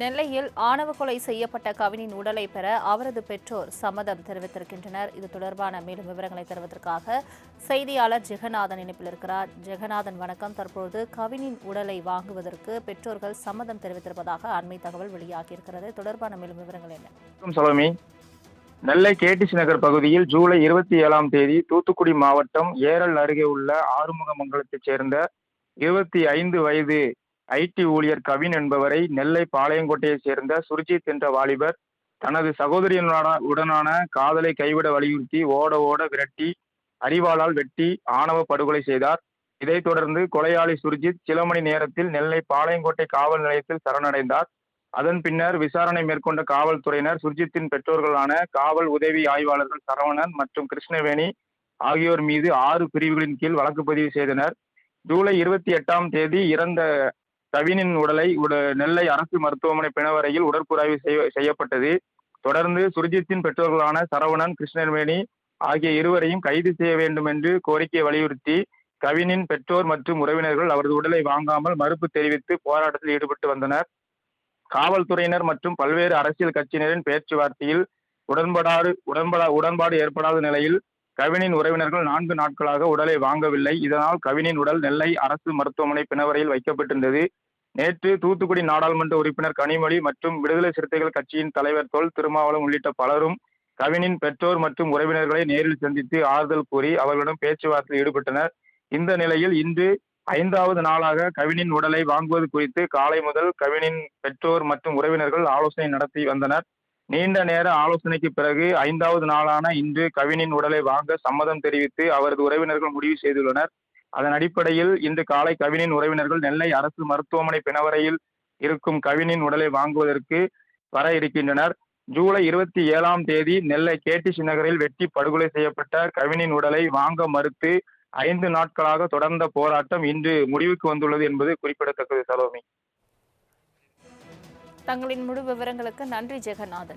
நெல்லையில் ஆணவ கொலை செய்யப்பட்ட கவினின் உடலை பெற அவரது பெற்றோர் சம்மதம் தெரிவித்திருக்கின்றனர். இது தொடர்பான மேலும் விவரங்களை தருவதற்காக செய்தியாளர் ஜெகநாதன் இணைப்பில் இருக்கிறார். ஜெகநாதன் வணக்கம். தற்போது கவினின் உடலை வாங்குவதற்கு பெற்றோர்கள் சம்மதம் தெரிவித்திருப்பதாக அண்மை தகவல் வெளியாகியிருக்கிறது. தொடர்பான மேலும் விவரங்கள் என்ன? சலோமி. நெல்லை கேடிசி நகர் பகுதியில் ஜூலை இருபத்தி ஏழாம் தேதி தூத்துக்குடி மாவட்டம் ஏரல் அருகே உள்ள ஆறுமுகமங்கலத்தைச் சேர்ந்த இருபத்தி ஐந்து வயது ஐடி ஊழியர் கவின் என்பவரை நெல்லை பாளையங்கோட்டையைச் சேர்ந்த சுர்ஜித் என்ற வாலிபர் தனது சகோதரியினுடனான உடனான காதலை கைவிட வலியுறுத்தி ஓட ஓட விரட்டி அரிவாளால் வெட்டி ஆணவ படுகொலை செய்தார். இதைத் தொடர்ந்து கொலையாளி சுர்ஜித் சில மணி நேரத்தில் நெல்லை பாளையங்கோட்டை காவல் நிலையத்தில் சரணடைந்தார். அதன் பின்னர் விசாரணை மேற்கொண்ட காவல்துறையினர் சுர்ஜித்தின் பெற்றோர்களான காவல் உதவி ஆய்வாளர்கள் சரவணன் மற்றும் கிருஷ்ணவேணி ஆகியோர் மீது ஆறு பிரிவுகளின் கீழ் வழக்கு பதிவு செய்தனர். ஜூலை இருபத்தி எட்டாம் தேதி இறந்த கவினின் உடலை உட நெல்லை அரசு மருத்துவமனை பிணவரையில் உடற்கூறாய்வு செய்யப்பட்டது. தொடர்ந்து சுர்ஜித்தின் பெற்றோர்களான சரவணன் கிருஷ்ணவேணி ஆகிய இருவரையும் கைது செய்ய வேண்டும் என்று கோரிக்கை வலியுறுத்தி கவினின் பெற்றோர் மற்றும் உறவினர்கள் அவரது உடலை வாங்காமல் மறுப்பு தெரிவித்து போராட்டத்தில் ஈடுபட்டு வந்தனர். காவல்துறையினர் மற்றும் பல்வேறு அரசியல் கட்சியினரின் பேச்சுவார்த்தையில் உடன்படாறு உடன்படா உடன்பாடு ஏற்படாத நிலையில் கவினின் உறவினர்கள் நான்கு நாட்களாக உடலை வாங்கவில்லை. இதனால் கவினின் உடல் நெல்லை அரசு மருத்துவமனை பிணவரையில் வைக்கப்பட்டிருந்தது. நேற்று தூத்துக்குடி நாடாளுமன்ற உறுப்பினர் கனிமொழி மற்றும் விடுதலை சிறுத்தைகள் கட்சியின் தலைவர் தொல் திருமாவளவன் உள்ளிட்ட பலரும் கவினின் பெற்றோர் மற்றும் உறவினர்களை நேரில் சந்தித்து ஆறுதல் கூறி அவர்களிடம் பேச்சுவார்த்தையில் ஈடுபட்டனர். இந்த நிலையில் இன்று ஐந்தாவது நாளாக கவினின் உடலை வாங்குவது குறித்து காலை முதல் கவினின் பெற்றோர் மற்றும் உறவினர்கள் ஆலோசனை நடத்தி வந்தனர். நீண்ட நேர ஆலோசனைக்கு பிறகு ஐந்தாவது நாளான இன்று கவினின் உடலை வாங்க சம்மதம் தெரிவித்து அவரது உறவினர்கள் முடிவு செய்துள்ளனர். அதன் அடிப்படையில் இன்று காலை கவினின் உறவினர்கள் நெல்லை அரசு மருத்துவமனை பிணவரையில் இருக்கும் கவினின் உடலை வாங்குவதற்கு வர இருக்கின்றனர். ஜூலை இருபத்தி ஏழாம் தேதி நெல்லை கேடிசி நகரில் வெட்டி படுகொலை செய்யப்பட்ட கவினின் உடலை வாங்க மறுத்து ஐந்து நாட்களாக தொடர்ந்த போராட்டம் இன்று முடிவுக்கு வந்துள்ளது என்பது குறிப்பிடத்தக்கது சலோமி. தங்களின் முழு விவரங்களுக்கு நன்றி ஜெகநாதன்.